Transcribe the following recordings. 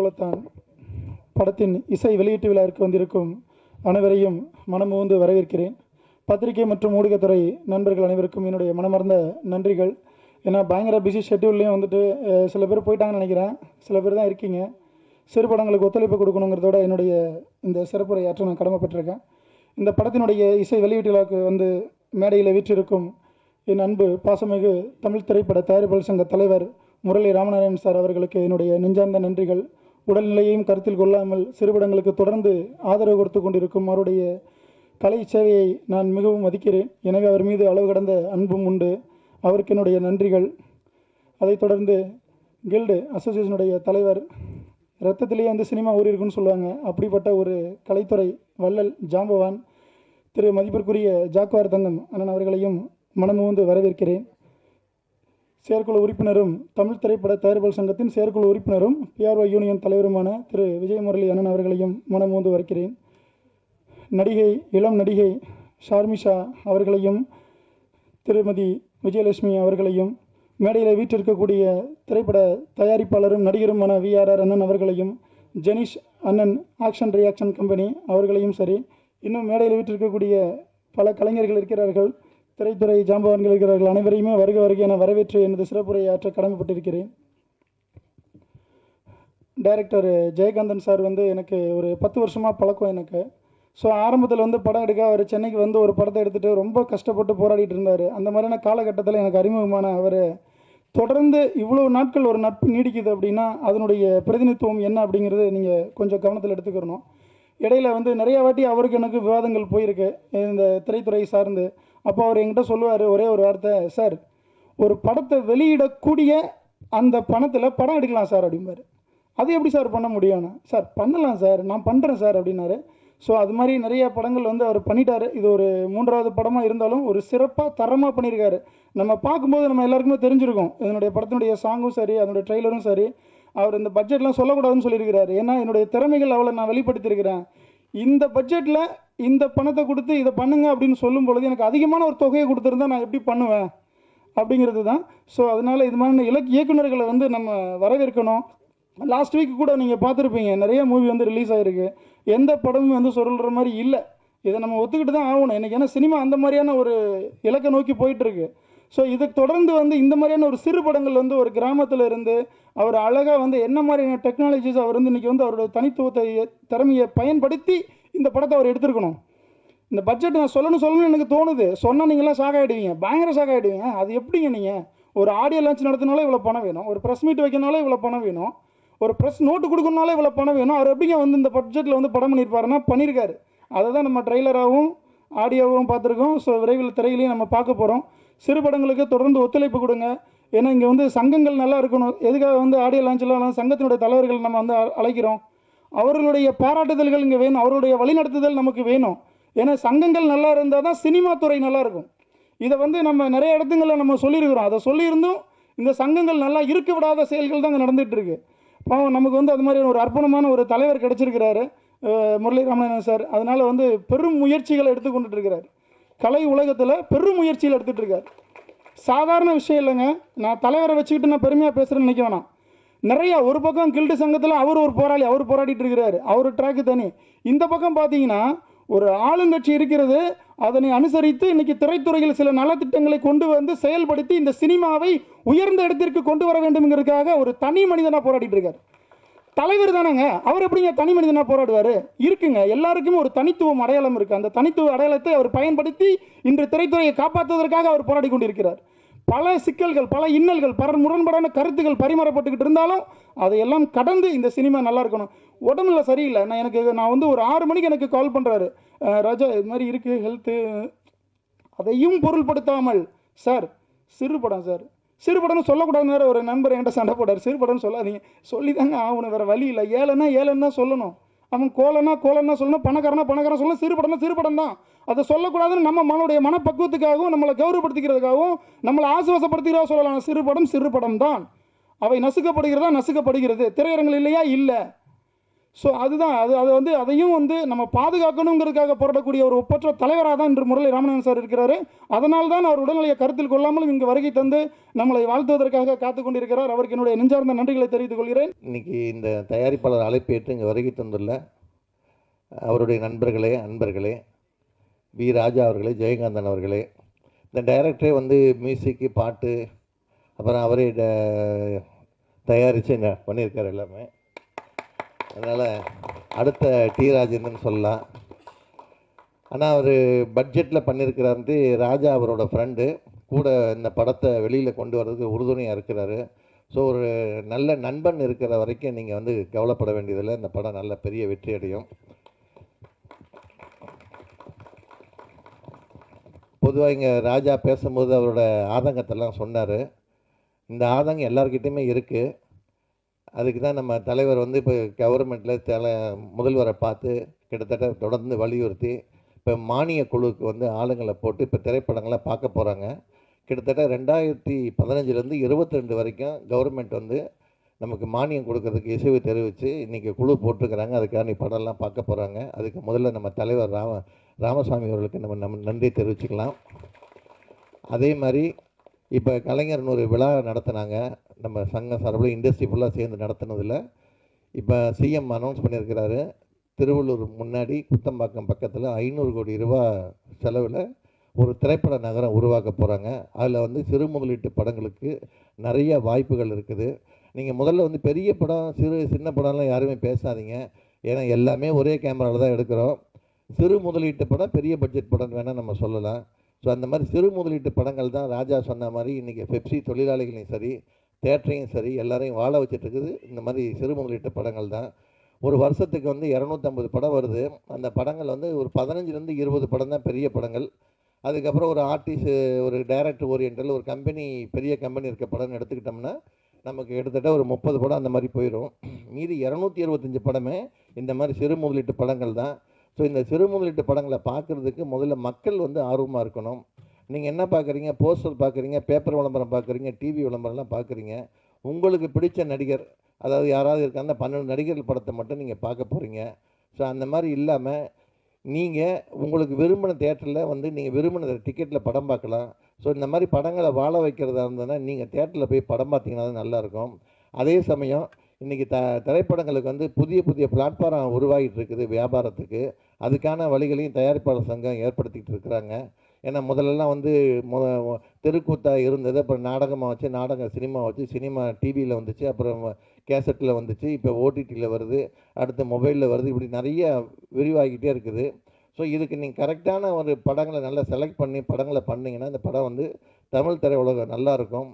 போலத்தான் படத்தின் இசை வெளியீட்டு விழாவிற்கு வந்திருக்கும் அனைவரையும் மனமுவந்து வரவேற்கிறேன். பத்திரிகை மற்றும் ஊடகத்துறை நண்பர்கள் அனைவருக்கும் என்னுடைய மனமார்ந்த நன்றிகள். ஏன்னா பயங்கர பிஸி ஷெட்யூல்லையும் வந்துட்டு சில பேர் போயிட்டாங்கன்னு நினைக்கிறேன். சில பேர் தான் இருக்கீங்க. சிறு படங்களுக்கு ஒத்துழைப்பு கொடுக்கணுங்கிறதோட என்னுடைய இந்த சிறப்புரையாற்ற நான் கடமைப்பட்டிருக்கேன். இந்த படத்தினுடைய இசை வெளியீட்டு விழாவுக்கு வந்து மேடையில் வீற்றிருக்கும் என் அன்பு பாசமிகு தமிழ் திரைப்பட தயாரிப்பாளர் சங்க தலைவர் முரளி ராமநாராயணன் சார் அவர்களுக்கு என்னுடைய நெஞ்சார்ந்த நன்றிகள். உடல்நிலையையும் கருத்தில் கொள்ளாமல் சிறுபடங்களுக்கு தொடர்ந்து ஆதரவு கொடுத்து கொண்டிருக்கும் அவருடைய கலை சேவையை நான் மிகவும் மதிக்கிறேன். எனவே அவர் மீது அளவு கடந்த அன்பும் உண்டு. அவருக்கு என்னுடைய நன்றிகள். அதைத் தொடர்ந்து கில்டு அசோசியேஷனுடைய தலைவர் ரத்தத்திலேயே வந்து சினிமா ஊறியிருக்குன்னு சொல்லுவாங்க. அப்படிப்பட்ட ஒரு கலைத்துறை வள்ளல் ஜாம்பவான் திரு மதிப்பிற்குரிய ஜாக்குவார் தங்கம் அண்ணன் அவர்களையும் மனமுந்து வரவேற்கிறேன். செயற்குழு உறுப்பினரும் தமிழ் திரைப்பட தயாரிப்பாளர் சங்கத்தின் செயற்குழு உறுப்பினரும் பிஆர்ஓ யூனியன் தலைவருமான திரு. விஜயமுரளி அண்ணன் அவர்களையும் மனமூந்து வருகிறேன். நடிகை இளம் நடிகை ஷார்மிஷா அவர்களையும் திருமதி விஜயலட்சுமி அவர்களையும் மேடையில் வீற்றிருக்கக்கூடிய திரைப்பட தயாரிப்பாளரும் நடிகருமான விஆர்ஆர் அண்ணன் அவர்களையும் ஜெனிஷ் அண்ணன் ஆக்ஷன் ரியாக்ஷன் கம்பெனி அவர்களையும் சரி இன்னும் மேடையில் வீற்றிருக்கக்கூடிய பல கலைஞர்கள் இருக்கிறார்கள். திரைத்துறை ஜாம்பவான்கள் இருக்கிறார்கள் அனைவரையுமே வருக வருக என வரவேற்று எனது சிறப்புரை ஆற்ற கடமைப்பட்டிருக்கிறேன். டைரக்டர் ஜெயகாந்தன் சார் வந்து எனக்கு ஒரு பத்து வருஷமாக பழக்கம் எனக்கு. ஸோ ஆரம்பத்தில் வந்து படம் எடுக்க அவர் சென்னைக்கு வந்து ஒரு படத்தை எடுத்துகிட்டு ரொம்ப கஷ்டப்பட்டு போராடிட்டு இருந்தார். அந்த மாதிரியான காலகட்டத்தில் எனக்கு அறிமுகமான அவர். தொடர்ந்து இவ்வளோ நாட்கள் ஒரு நட்பு நீடிக்குது அப்படின்னா அதனுடைய பிரதிநிதித்துவம் என்ன அப்படிங்கிறது நீங்கள் கொஞ்சம் கவனத்தில் எடுத்துக்கிறணும் இடையில வந்து நிறைய வாட்டி அவருக்கு எனக்கு விவாதங்கள் போயிருக்கு. இந்த திரைத்துறை சார்ந்து. அப்போ அவர் என்கிட்ட சொல்லுவார் ஒரே ஒரு வார்த்தை சார் ஒரு படத்தை வெளியிடக்கூடிய அந்த பணத்தில் படம் எடுக்கலாம் சார் அப்படிம்பார். அது எப்படி சார் பண்ண முடியும்னு? சார் பண்ணலாம் சார் நான் பண்ணுறேன் சார் அப்படின்னாரு. ஸோ அது மாதிரி நிறைய படங்கள் வந்து அவர் பண்ணிட்டாரு. இது ஒரு மூன்றாவது படமாக இருந்தாலும் ஒரு சிறப்பாக தரமாக பண்ணியிருக்காரு. நம்ம பார்க்கும்போது நம்ம எல்லாருக்குமே தெரிஞ்சிருக்கோம். இதனுடைய படத்தினுடைய சாங்கும் சரி அதனுடைய ட்ரெய்லரும் சரி. அவர் இந்த பட்ஜெட்லாம் சொல்லக்கூடாதுன்னு சொல்லியிருக்கிறாரு. ஏன்னா என்னுடைய திறமைகள் அவளை நான் வெளிப்படுத்தியிருக்கிறேன். இந்த பட்ஜெட்டில் இந்த பணத்தை கொடுத்து இதை பண்ணுங்க அப்படின்னு சொல்லும் பொழுது எனக்கு அதிகமான ஒரு தொகையை கொடுத்துருந்தா நான் எப்படி பண்ணுவேன்? அப்படிங்கிறது தான். ஸோ அதனால் இது மாதிரி இலக்கு இயக்குனர்களை வந்து நம்ம வரவேற்கணும். லாஸ்ட் வீக் கூட நீங்கள் பார்த்துருப்பீங்க நிறைய மூவி வந்து ரிலீஸ் ஆகிருக்கு எந்த படமும் வந்து சொல்கிற மாதிரி இல்லை. இதை நம்ம ஒத்துக்கிட்டு தான் ஆகணும். எனக்கு ஏன்னா சினிமா அந்த மாதிரியான ஒரு இலக்கை நோக்கி போயிட்டுருக்கு ஸோ இதை தொடர்ந்து வந்து இந்த மாதிரியான ஒரு சிறு படங்கள் வந்து ஒரு கிராமத்தில் இருந்து அவர் அழகாக வந்து என்ன மாதிரியான டெக்னாலஜிஸ் அவர் வந்து இன்றைக்கி வந்து அவரோட தனித்துவத்தை திறமையை பயன்படுத்தி இந்த படத்தை அவர் எடுத்திருக்கணும். இந்த பட்ஜெட் நான் சொல்லணும் சொல்லணும்னு எனக்கு தோணுது. சொன்னால் நீங்களாம் சாகாயிடுவீங்க ஆகிடுவீங்க பயங்கர ஷாக் ஆகிடுவீங்க அது எப்படிங்க நீங்கள் ஒரு ஆடியோ லான்ச் நடத்தினாலே இவ்வளோ பணம் வேணும். ஒரு ப்ரெஸ் மீட் வைக்கனாலே இவ்வளோ பணம் வேணும். ஒரு ப்ரெஸ் நோட்டு கொடுக்கணுனாலே இவ்வளோ பணம் வேணும். அவர் எப்படிங்க வந்து இந்த பட்ஜெட்டில் வந்து படம் பண்ணியிருப்பாருன்னா பண்ணியிருக்காரு. அதை தான் நம்ம ட்ரெய்லராகவும் ஆடியோவும் பார்த்துருக்கோம். ஸோ விரைவில் திரையிலையும் நம்ம பார்க்க போகிறோம் சிறுபடங்களுக்கு தொடர்ந்து ஒத்துழைப்பு கொடுங்க. ஏன்னா இங்கே வந்து சங்கங்கள் நல்லா இருக்கணும். எதுக்காக வந்து ஆடியோ லான்ச்லாம் சங்கத்தினுடைய தலைவர்கள் நம்ம வந்து அ- அழைக்கிறோம்? அவர்களுடைய பாராட்டுதல்கள் இங்கே வேணும். அவருடைய வழிநடத்துதல் நமக்கு வேணும். ஏன்னா சங்கங்கள் நல்லா இருந்தால் தான் சினிமா துறை நல்லாயிருக்கும் இதை வந்து நம்ம நிறைய இடத்துங்களில் நம்ம சொல்லியிருக்கிறோம். அதை சொல்லியிருந்தும் இந்த சங்கங்கள் நல்லா இருக்க விடாத செயல்கள் தான் இங்கே நடந்துகிட்ருக்கு பாவம் நமக்கு வந்து அது மாதிரி ஒரு அற்புதமான ஒரு தலைவர் கிடச்சிருக்கிறாரு அஹ் முரளி ராமநாதன் சார். அதனால் வந்து பெரும் முயற்சிகளை எடுத்துக்கொண்டுட்டு இருக்கிறார். கலை உலகத்தில் பெரும் முயற்சியில் எடுத்துகிட்டு இருக்கார். சாதாரண விஷயம் இல்லைங்க. நான் தலைவரை வச்சுக்கிட்டு நான் பெருமையாக பேசுகிறேன்னு நினைக்க வேணாம். நிறையா ஒரு பக்கம் கில்டு சங்கத்தில் அவர் ஒரு போராளி அவர் போராடிட்டு இருக்கிறார். அவர் ட்ராக்கு தனி. இந்த பக்கம் பார்த்தீங்கன்னா ஒரு ஆளுங்கட்சி இருக்கிறது. அதனை அனுசரித்து இன்னைக்கு திரைத்துறையில் சில நலத்திட்டங்களை கொண்டு வந்து செயல்படுத்தி இந்த சினிமாவை உயர்ந்த இடத்திற்கு கொண்டு வர வேண்டும்ங்கிறதுக்காக ஒரு தனி மனிதனாக போராடிட்டு இருக்கார். தலைவர் தானேங்க. அவர் எப்படிங்க தனி மனிதனாக போராடுவார்? இருக்குங்க. எல்லாருக்குமே ஒரு தனித்துவம் அடையாளம் இருக்குது அந்த தனித்துவ அடையாளத்தை அவர் பயன்படுத்தி இன்று திரைத்துறையை காப்பாற்றுவதற்காக அவர் போராடி கொண்டிருக்கிறார். பல சிக்கல்கள் பல இன்னல்கள் பல முரண்பாடான கருத்துக்கள் பரிமாறப்பட்டுக்கிட்டு இருந்தாலும் அதையெல்லாம் கடந்து இந்த சினிமா நல்லா இருக்கணும். உடம்புல சரியில்லை. நான் எனக்கு நான் வந்து ஒரு ஆறு மணிக்கு எனக்கு கால் பண்ணுறாரு ராஜா இது மாதிரி இருக்குது ஹெல்த்து அதையும் பொருள்படுத்தாமல் சார் சிறு படம் சார். சிறு படம்னு சொல்லக்கூடாதுன்னு ஒரு நண்பர் என்கிட்ட சண்டை போட்டார். சிறுபடம்னு சொல்லாதீங்க. சொல்லி தாங்க ஆகணும். வேறு வழி இல்லை. ஏழைன்னா ஏழைன்னு தான் சொல்லணும். அவன் கோலன்னா கோலன்னா சொல்லணும். பணக்காரனா பணக்காரன் சொல்லணும். சிறு சிறுபடம் தான். அதை சொல்லக்கூடாதுன்னு நம்ம மனுடைய மனப்பக்குவத்துக்காகவும் நம்மளை கௌரவப்படுத்திக்கிறதுக்காகவும் நம்மளை ஆசுவாசப்படுத்திக்கிறதா சொல்லலாம். சிறு படம் சிறு படம் தான் அவை நசுக்கப்படுகிறதா நசுக்கப்படுகிறது. திரையரங்கள் இல்லையா? இல்லை. ஸோ அதுதான். அது அது வந்து அதையும் வந்து நம்ம பாதுகாக்கணுங்கிறதுக்காக போராடக்கூடிய ஒரு ஒப்பற்ற தலைவராக தான் இன்று முரளி ராமநாதன் சார் இருக்கிறாரு. அதனால் தான் அவர் உடல்நிலையை கருத்தில் கொள்ளாமல் இங்கு வருகை தந்து நம்மளை வாழ்த்துவதற்காக காத்து கொண்டிருக்கிறார். அவருக்கு என்னுடைய நெஞ்சார்ந்த நன்றிகளை தெரிவித்துக் கொள்கிறேன். இன்னைக்கு இந்த தயாரிப்பாளர் அழைப்பேற்று இங்கே வருகை தந்துள்ள அவருடைய நண்பர்களே அன்பர்களே வி. ராஜா அவர்களே ஜெயகாந்தன் அவர்களே இந்த டைரக்டரே வந்து மியூசிக்கு பாட்டு அப்புறம் அவரே ட- தயாரித்து பண்ணியிருக்கார் எல்லாமே. அதனால் அடுத்த டி ராஜேந்திரன் சொல்லலாம். ஆனால் அவர் பட்ஜெட்டில் பண்ணியிருக்கிறாருன்ட்டு ராஜா அவரோட ஃப்ரெண்டு கூட இந்த படத்தை வெளியில் கொண்டு வர்றதுக்கு உறுதுணையாக இருக்கிறாரு. ஸோ ஒரு நல்ல நண்பன் இருக்கிற வரைக்கும் நீங்கள் வந்து கவலைப்பட வேண்டியதில்லை. இந்த படம் நல்ல பெரிய வெற்றி அடையும். பொதுவாக இங்கே ராஜா பேசும்போது அவரோட ஆதங்கத்தெல்லாம் சொன்னார். இந்த ஆதங்கம் எல்லாருக்கிட்டேயுமே இருக்குது அதுக்கு தான் நம்ம தலைவர் வந்து இப்போ கவர்மெண்ட்டில் தலை முதல்வரை பார்த்து கிட்டத்தட்ட தொடர்ந்து வலியுறுத்தி இப்போ மானிய குழுவுக்கு வந்து ஆளுங்களை போட்டு இப்போ திரைப்படங்களை பார்க்க போகிறாங்க கிட்டத்தட்ட ரெண்டாயிரத்தி பதினஞ்சுலேருந்து இருபத்தி ரெண்டு வரைக்கும் கவர்மெண்ட் வந்து நமக்கு மானியம் கொடுக்கறதுக்கு இசைவு தெரிவித்து இன்றைக்கி குழு போட்டிருக்கிறாங்க. அதுக்கான படம்லாம் பார்க்க போகிறாங்க அதுக்கு முதல்ல நம்ம தலைவர் ராம ராமசாமி அவர்களுக்கு நம்ம நம்ம நன்றி தெரிவிச்சுக்கலாம். அதே மாதிரி இப்போ கலைஞர்னு ஒரு விழா நடத்துனாங்க. நம்ம சங்க சார்பில் இண்டஸ்ட்ரி ஃபுல்லாக சேர்ந்து நடத்துனதில் இப்போ சிஎம் அனௌன்ஸ் பண்ணியிருக்கிறாரு. திருவள்ளூர் முன்னாடி குத்தம்பாக்கம் பக்கத்தில் ஐநூறு கோடி ரூபா செலவில் ஒரு திரைப்பட நகரம் உருவாக்க போகிறாங்க அதில் வந்து சிறு முதலீட்டு படங்களுக்கு நிறைய வாய்ப்புகள் இருக்குது. நீங்கள் முதல்ல வந்து பெரிய படம் சிறு சின்ன படம்லாம் யாருமே பேசாதீங்க. ஏன்னா எல்லாமே ஒரே கேமராவில் தான் எடுக்கிறோம். சிறு முதலீட்டு படம் பெரிய பட்ஜெட் படம் வேணால் நம்ம சொல்லலாம். ஸோ அந்த மாதிரி சிறு முதலீட்டு படங்கள் தான் ராஜா சொன்ன மாதிரி இன்றைக்கி பெப்சி தொழிலாளிகளையும் சரி தேட்டரையும் சரி எல்லாரையும் வாழ வச்சுட்டு இருக்குது இந்த மாதிரி சிறு முதலீட்டு படங்கள் தான். ஒரு வருஷத்துக்கு வந்து இரநூத்தம்பது படம் வருது. அந்த படங்கள் வந்து ஒரு பதினஞ்சுலேருந்து இருபது படம் தான் பெரிய படங்கள். அதுக்கப்புறம் ஒரு ஆர்டிஸ்ட் ஒரு டைரக்டர் ஓரியன்டல் ஒரு கம்பெனி பெரிய கம்பெனி இருக்க படம்னு எடுத்துக்கிட்டோம்னா நமக்கு கிட்டத்தட்ட ஒரு முப்பது படம் அந்த மாதிரி போயிடும் மீதி இரநூத்தி இருபத்தஞ்சி படமே இந்த மாதிரி சிறு முதலீட்டு படங்கள் தான். ஸோ இந்த சிறு முதலீட்டு படங்களை பார்க்குறதுக்கு முதல்ல மக்கள் வந்து ஆர்வமாக இருக்கணும். நீங்கள் என்ன பார்க்குறீங்க போஸ்டர் பார்க்குறீங்க பேப்பர் விளம்பரம் பார்க்குறீங்க டிவி விளம்பரம்லாம் பார்க்குறீங்க உங்களுக்கு பிடிச்ச நடிகர் அதாவது யாராவது இருக்காங்க பன்னெண்டு நடிகர்கள் படத்தை மட்டும் நீங்கள் பார்க்க போகிறீங்க ஸோ அந்த மாதிரி இல்லாமல் நீங்கள் உங்களுக்கு விரும்பின தேட்டரில் வந்து நீங்கள் விரும்பின டிக்கெட்டில் படம் பார்க்கலாம். ஸோ இந்த மாதிரி படங்களை வாழ வைக்கிறதா இருந்ததுன்னா நீங்கள் தேட்டரில் போய் படம் பார்த்தீங்கன்னா தான் நல்லாயிருக்கும் அதே சமயம் இன்றைக்கி த திரைப்படங்களுக்கு வந்து புதிய புதிய பிளாட்ஃபார்ம் உருவாகிட்டு இருக்குது வியாபாரத்துக்கு. அதுக்கான வழிகளையும் தயாரிப்பாளர் சங்கம் ஏற்படுத்திக்கிட்டு இருக்கிறாங்க. ஏன்னா முதல்லலாம் வந்து முத தெருக்கூத்தாக இருந்தது. அப்புறம் நாடகமாக வச்சு நாடகம் சினிமா வச்சு சினிமா டிவியில் வந்துச்சு. அப்புறம் கேசட்டில் வந்துச்சு. இப்போ ஓடிடியில் வருது. அடுத்து மொபைலில் வருது. இப்படி நிறைய விரிவாகிட்டே இருக்குது. ஸோ இதுக்கு நீங்கள் கரெக்டான ஒரு படங்களை நல்லா செலக்ட் பண்ணி படங்களை பண்ணிங்கன்னா இந்த படம் வந்து தமிழ் திரையுலகம் நல்லாயிருக்கும்.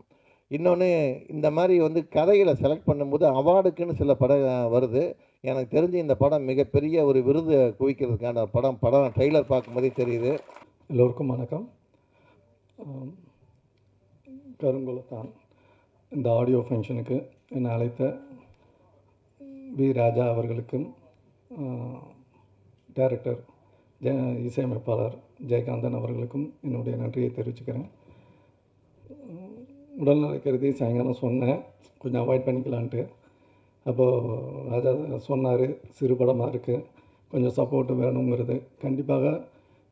இன்னொன்று இந்த மாதிரி வந்து கதைகளை செலக்ட் பண்ணும்போது அவார்டுக்குன்னு சில படம் வருது. எனக்கு தெரிஞ்சு இந்த படம் மிகப்பெரிய ஒரு விருது குவிக்கிறதுக்கான படம் படம் ட்ரெய்லர் பார்க்கும்போதே தெரியுது. எல்லோருக்கும் வணக்கம். கருங்குலத்தான் கருங்குளத்தான். இந்த ஆடியோ ஃபங்க்ஷனுக்கு என்னை அழைத்த வி. ராஜா அவர்களுக்கும் டைரக்டர் ஜெ இசையமைப்பாளர் ஜெயகாந்தன் அவர்களுக்கும் என்னுடைய நன்றியை தெரிவிச்சுக்கிறேன். உம், உடல்நலை கருதி சாயங்காலம் சொன்னேன். கொஞ்சம் அவாய்ட் பண்ணிக்கலான்ட்டு. அப்போது ராஜா சொன்னார் சிறு படமாக இருக்குது கொஞ்சம் சப்போர்ட்டு வேணுங்கிறது. கண்டிப்பாக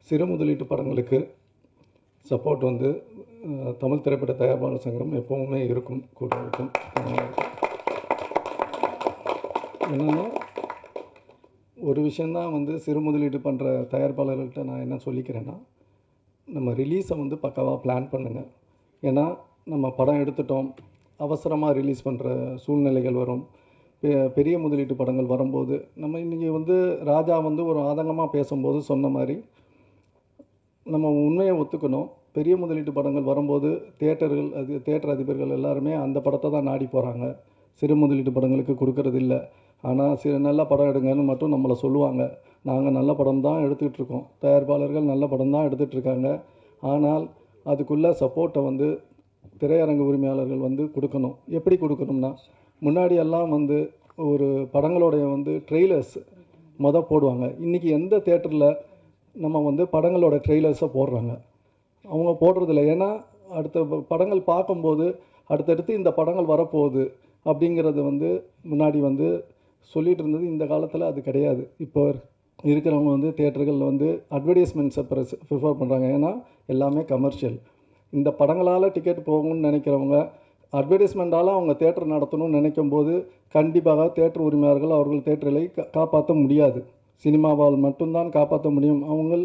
சிறு முதலீட்டு படங்களுக்கு சப்போர்ட் வந்து தமிழ் திரைப்பட தயாரிப்பாளர் சங்கம் எப்போவுமே இருக்கும் கூட இருக்கும் என்னென்னா ஒரு விஷயந்தான் வந்து சிறு முதலீடு பண்ணுற தயாரிப்பாளர்கள்ட்ட நான் என்ன சொல்லிக்கிறேன்னா நம்ம ரிலீஸை வந்து பக்காவாக பிளான் பண்ணுங்கள் ஏன்னா நம்ம படம் எடுத்துட்டோம் அவசரமாக ரிலீஸ் பண்ணுற சூழ்நிலைகள் வரும். பெ- பெரிய முதலீட்டு படங்கள் வரும்போது நம்ம இன்றைக்கி வந்து ராஜா வந்து ஒரு ஆதங்கமாக பேசும்போது சொன்ன மாதிரி நம்ம உண்மையை ஒத்துக்கணும். பெரிய முதலீட்டு படங்கள் வரும்போது தேட்டர்கள் அது தேட்டர் அதிபர்கள் எல்லாருமே அந்த படத்தை தான் நாடி போகிறாங்க சிறு முதலீட்டு படங்களுக்கு கொடுக்கறது இல்லை. ஆனால் சில நல்ல படம் எடுங்கன்னு மட்டும் நம்மளை சொல்லுவாங்க. நாங்கள் நல்ல படம் தான் எடுத்துக்கிட்டு இருக்கோம். தயாரிப்பாளர்கள் நல்ல படம் தான் எடுத்துகிட்டு இருக்காங்க. ஆனால் அதுக்குள்ளே சப்போர்ட்டை வந்து திரையரங்கு உரிமையாளர்கள் வந்து கொடுக்கணும். எப்படி கொடுக்கணும்னா முன்னாடியெல்லாம் வந்து ஒரு படங்களுடைய வந்து ட்ரெய்லர்ஸ் மொதல் போடுவாங்க. இன்றைக்கி எந்த தேட்டரில் நம்ம வந்து படங்களோட ட்ரெய்லர்ஸை போடுறாங்க. அவங்க போடுறதில்ல. ஏன்னா அடுத்த ப- படங்கள் பார்க்கும்போது அடுத்தடுத்து இந்த படங்கள் வரப்போகுது அப்படிங்கிறது வந்து முன்னாடி வந்து சொல்லிகிட்டு இருந்தது. இந்த காலத்தில் அது கிடையாது. இப்போ இருக்கிறவங்க வந்து தேட்டர்களில் வந்து அட்வர்டைஸ்மெண்ட்ஸை ப்ரெஸ் ப்ரிஃபர் பண்ணுறாங்க ஏன்னா எல்லாமே கமர்ஷியல் இந்த படங்களால் டிக்கெட் போகணும்னு நினைக்கிறவங்க அட்வர்டைஸ்மெண்ட்டால் அவங்க தேட்டர் நடத்தணும்னு நினைக்கும் போது கண்டிப்பாக தேட்டர் உரிமையாளர்கள் அவர்கள் தேட்டர்களை காப்பாற்ற முடியாது. சினிமாவால் மட்டும்தான் காப்பாற்ற முடியும். அவங்க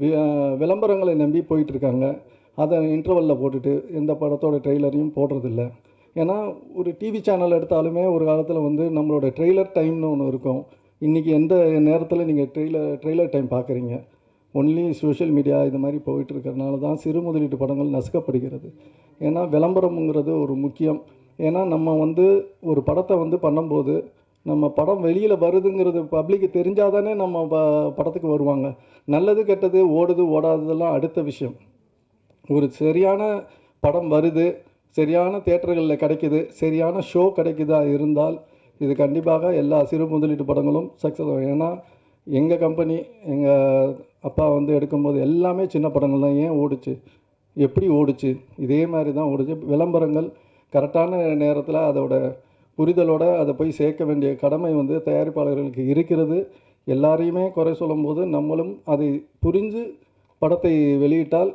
வி- விளம்பரங்களை நம்பி போயிட்டுருக்காங்க. அதை இன்டர்வலில் போட்டுட்டு எந்த படத்தோட ட்ரெய்லரையும் போடுறதில்ல. ஏன்னா ஒரு டிவி சேனல் எடுத்தாலுமே ஒரு காலத்தில் வந்து நம்மளோட ட்ரெய்லர் டைம்னு ஒன்று இருக்கும். இன்றைக்கி எந்த நேரத்தில் நீங்கள் ட்ரெய்லர் ட்ரெய்லர் டைம் பார்க்குறீங்க ஒன்லி சோஷியல் மீடியா இது மாதிரி போயிட்டு இருக்கிறனால தான் சிறு முதலீட்டு படங்கள் நசுக்கப்படுகிறது. ஏன்னா விளம்பரம்ங்கிறது ஒரு முக்கியம். ஏன்னா நம்ம வந்து ஒரு படத்தை வந்து பண்ணும்போது நம்ம படம் வெளியில் வருதுங்கிறது பப்ளிக்கு தெரிஞ்சால் தானே நம்ம ப- படத்துக்கு வருவாங்க. நல்லது கெட்டது ஓடுது ஓடாததெல்லாம் அடுத்த விஷயம். ஒரு சரியான படம் வருது சரியான தேட்டர்களில் கிடைக்குது சரியான ஷோ கிடைக்குதா இருந்தால் இது கண்டிப்பாக எல்லா சிறு முதலீட்டு படங்களும் சக்ஸஸ் ஆகும். ஏன்னா எங்கள் கம்பெனி எங்கள் அப்பா வந்து எடுக்கும்போது எல்லாமே சின்ன படங்கள் தான். ஏன் ஓடுச்சு? எப்படி ஓடுச்சு? இதே மாதிரி தான் ஓடுச்சு. விளம்பரங்கள் கரெக்டான நேரத்தில் அதோட புரிதலோடு அதை போய் சேர்க்க வேண்டிய கடமை வந்து தயாரிப்பாளர்களுக்கு இருக்கிறது. எல்லாரையுமே குறை சொல்லும்போது நம்மளும் அதை புரிஞ்சு படத்தை வெளியிட்டால்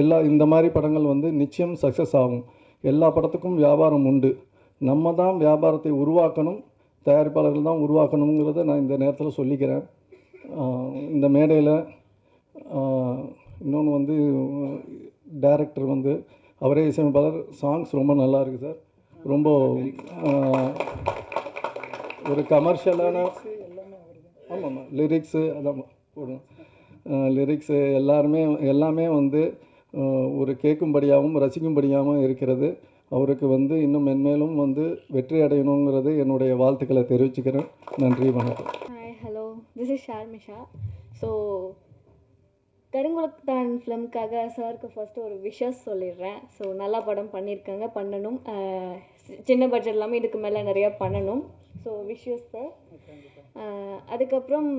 எல்லா இந்த மாதிரி படங்கள் வந்து நிச்சயம் சக்ஸஸ் ஆகும். எல்லா படத்துக்கும் வியாபாரம் உண்டு. நம்ம தான் வியாபாரத்தை உருவாக்கணும். தயாரிப்பாளர்கள் தான் உருவாக்கணுங்கிறத நான் இந்த நேரத்தில் சொல்லிக்கிறேன். இந்த மேடையில் இன்னொன்று வந்து டைரக்டர் வந்து அவரே இசையமைப்பாளர். சாங்ஸ் ரொம்ப நல்லா இருக்குது சார். ரொம்ப ஒரு கமர்ஷியலான ஆமாம் லிரிக்ஸு அதான் போடுங்க. லிரிக்ஸு எல்லாருமே எல்லாமே வந்து ஒரு கேட்கும்படியாகவும் ரசிக்கும்படியாகவும் இருக்கிறது. அவருக்கு வந்து இன்னும் மென்மேலும் வந்து வெற்றி அடையணுங்கிறது என்னுடைய வாழ்த்துக்களை தெரிவிச்சுக்கிறேன். நன்றி வணக்கம். Hi hello this is Sharmisha so Karungulathan ஃபிலிம்க்காக சாருக்கு ஃபஸ்ட்டு ஒரு விஷஸ் சொல்லிடுறேன். ஸோ நல்லா படம் பண்ணியிருக்காங்க பண்ணணும். சி- சின்ன பட்ஜெட் இல்லாமல் இதுக்கு மேலே நிறையா பண்ணணும். ஸோ விஷஸ் சார் அதுக்கப்புறம்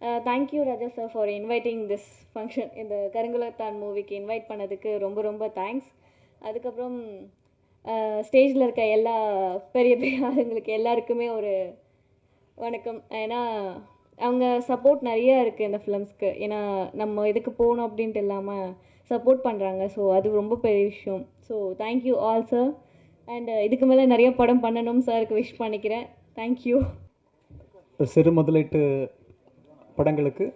thank you Raja sir for inviting this function இந்த கருங்குளத்தான் மூவிக்கு இன்வைட் பண்ணதுக்கு ரொம்ப ரொம்ப தேங்க்ஸ் அதுக்கப்புறம் ஸ்டேஜில் இருக்க எல்லா பெரிய பெரிய ஆளுங்களுக்கு எல்லாருக்குமே ஒரு வணக்கம். ஏன்னா அவங்க சப்போர்ட் நிறைய இருக்குது இந்த ஃபிலிம்ஸ்க்கு ஏன்னா நம்ம இதுக்கு போகணும் அப்படின்ட்டு இல்லாமல் சப்போர்ட் பண்ணுறாங்க ஸோ அது ரொம்ப பெரிய விஷயம். So thank you all sir and இதுக்கு மேலே நிறைய படம் பண்ணணும் சாருக்கு விஷ் பண்ணிக்கிறேன். தேங்க்யூ சிறு முதலீட்டு படங்களுக்கு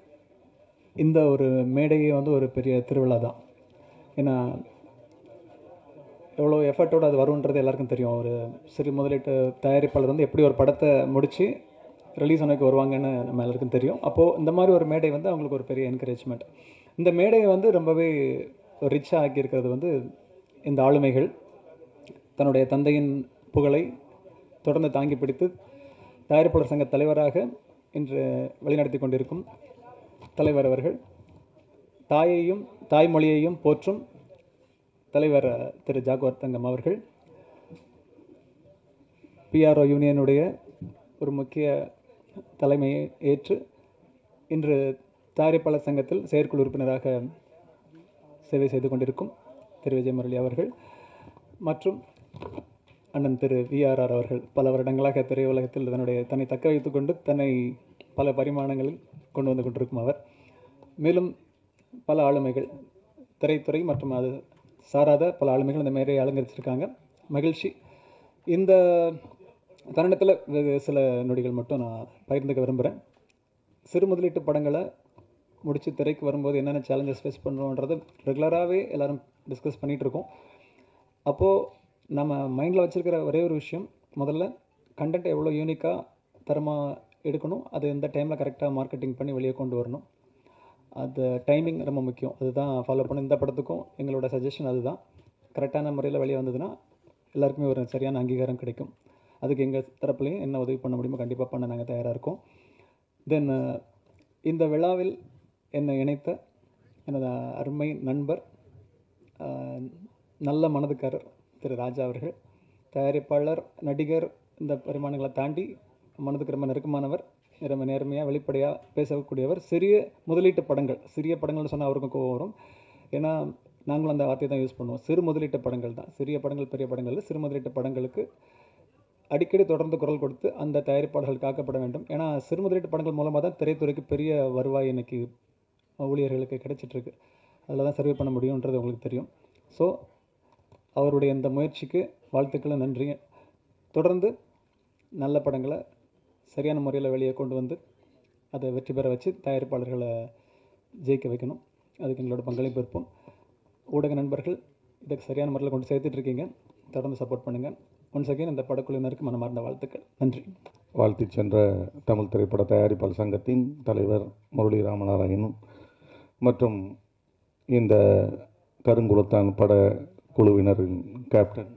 இந்த ஒரு மேடையே வந்து ஒரு பெரிய திருவிழா தான். ஏன்னா எவ்வளோ எஃபர்ட்டோடு அது வரும்ன்றது எல்லாருக்கும் தெரியும். ஒரு சிறு முதலீட்டு தயாரிப்பாளர் வந்து எப்படி ஒரு படத்தை முடித்து ரிலீஸ் ஆனதுக்கு வருவாங்கன்னு நம்ம எல்லாருக்கும் தெரியும். அப்போது இந்த மாதிரி ஒரு மேடை வந்து அவங்களுக்கு ஒரு பெரிய என்கரேஜ்மெண்ட் இந்த மேடையை வந்து ரொம்பவே ரிச்சாக ஆக்கியிருக்கிறது வந்து இந்த ஆளுமைகள். தன்னுடைய தந்தையின் புகழை தொடர்ந்து தாங்கி பிடித்து தயாரிப்பாளர் சங்க தலைவராக இன்று வழிநடத்தி கொண்டிருக்கும் தலைவர் அவர்கள் தாயையும் தாய்மொழியையும் போற்றும் தலைவர் திரு ஜாகுவார் தங்கம் அவர்கள். பிஆர்ஓ யூனியனுடைய ஒரு முக்கிய தலைமையை ஏற்று இன்று தயாரிப்பாளர் சங்கத்தில் செயற்குழு உறுப்பினராக சேவை செய்து கொண்டிருக்கும் திரு விஜய் முரளி அவர்கள் மற்றும் அண்ணன் திரு விஆர்ஆர் அவர்கள். பல வருடங்களாக திரையுலகத்தில் தன்னுடைய தன்னை தக்க வைத்துக் கொண்டு தன்னை பல பரிமாணங்களில் கொண்டு வந்து கொண்டிருக்கும் அவர். மேலும் பல ஆளுமைகள் திரைத்துறை மற்றும் அது சாராத பல ஆளுமைகள் இந்த மேரையை அலங்கரிச்சிருக்காங்க. மகிழ்ச்சி. இந்த தருணத்தில் வெகு சில நொடிகள் மட்டும் நான் பகிர்ந்துக்க விரும்புகிறேன் சிறு முதலீட்டு படங்களை முடித்து திரைக்கு வரும்போது என்னென்ன சேலஞ்சஸ் ஃபேஸ் பண்ணுறோன்றது ரெகுலராகவே எல்லாரும் டிஸ்கஸ் பண்ணிகிட்டு இருக்கோம். அப்போது நம்ம மைண்டில் வச்சுருக்கிற ஒரே ஒரு விஷயம் முதல்ல கண்டென்ட் எவ்வளோ யூனிக்காக தரமாக எடுக்கணும் அது எந்த டைமில் கரெக்டாக மார்க்கெட்டிங் பண்ணி வெளியே கொண்டு வரணும். அது டைமிங் ரொம்ப முக்கியம். அதுதான் ஃபாலோ பண்ண இந்த படத்துக்கும் எங்களோட சஜஷன் அதுதான். கரெக்டான முறையில் வெளியே வந்ததுன்னா எல்லாருக்குமே ஒரு சரியான அங்கீகாரம் கிடைக்கும். அதுக்கு எங்கள் தரப்புலையும் என்ன உதவி பண்ண முடியுமோ கண்டிப்பாக பண்ண நாங்கள் தயாராக இருக்கோம். தென் இந்த விழாவில் என்னை இணைத்த எனது அருமை நண்பர் நல்ல மனதுக்காரர் திரு ராஜா அவர்கள் தயாரிப்பாளர் நடிகர் இந்த பரிமாணங்களை தாண்டி மனதுக்கு ரொம்ப நெருக்கமானவர் ரொம்ப நேர்மையாக வெளிப்படையாக பேசக்கூடியவர் சிறிய முதலீட்டு படங்கள் சிறிய படங்கள்னு சொன்னால் அவருக்கும் கோவம் வரும். ஏன்னா நாங்களும் அந்த வார்த்தையை தான் யூஸ் பண்ணுவோம். சிறு முதலீட்டு படங்கள் தான். சிறிய படங்கள் பெரிய படங்கள் சிறு முதலீட்டு படங்களுக்கு அடிக்கடி தொடர்ந்து குரல் கொடுத்து அந்த தயாரிப்பாளர்கள் காக்கப்பட வேண்டும். ஏன்னா சிறு முதலீட்டு படங்கள் மூலமாக தான் திரைத்துறைக்கு பெரிய வருவாய் இன்னைக்கு ஊழியர்களுக்கு கிடைச்சிட்ருக்கு. அதில் தான் சர்வே பண்ண முடியுன்றது உங்களுக்கு தெரியும். ஸோ அவருடைய இந்த முயற்சிக்கு வாழ்த்துக்களும் நன்றி தொடர்ந்து நல்ல படங்களை சரியான முறையில் வெளியே கொண்டு வந்து அதை வெற்றி பெற வச்சு தயாரிப்பாளர்களை ஜெயிக்க வைக்கணும். அதுக்கு எங்களோட பங்களிப்பு இருப்போம். ஊடக நண்பர்கள் இதுக்கு சரியான முறையில் கொண்டு சேர்த்துட்டு இருக்கீங்க. தொடர்ந்து சப்போர்ட் பண்ணுங்கள் ஒன்ஸ் அகைன் இந்த படக்குழுவினருக்கு மனமார்ந்த வாழ்த்துக்கள். நன்றி. வாழ்த்தி சென்ற தமிழ் திரைப்பட தயாரிப்பாளர் சங்கத்தின் தலைவர் முரளி ராமநாராயணன் மற்றும் இந்த கருங்குளத்தான் பட குழுவினரின் கேப்டன்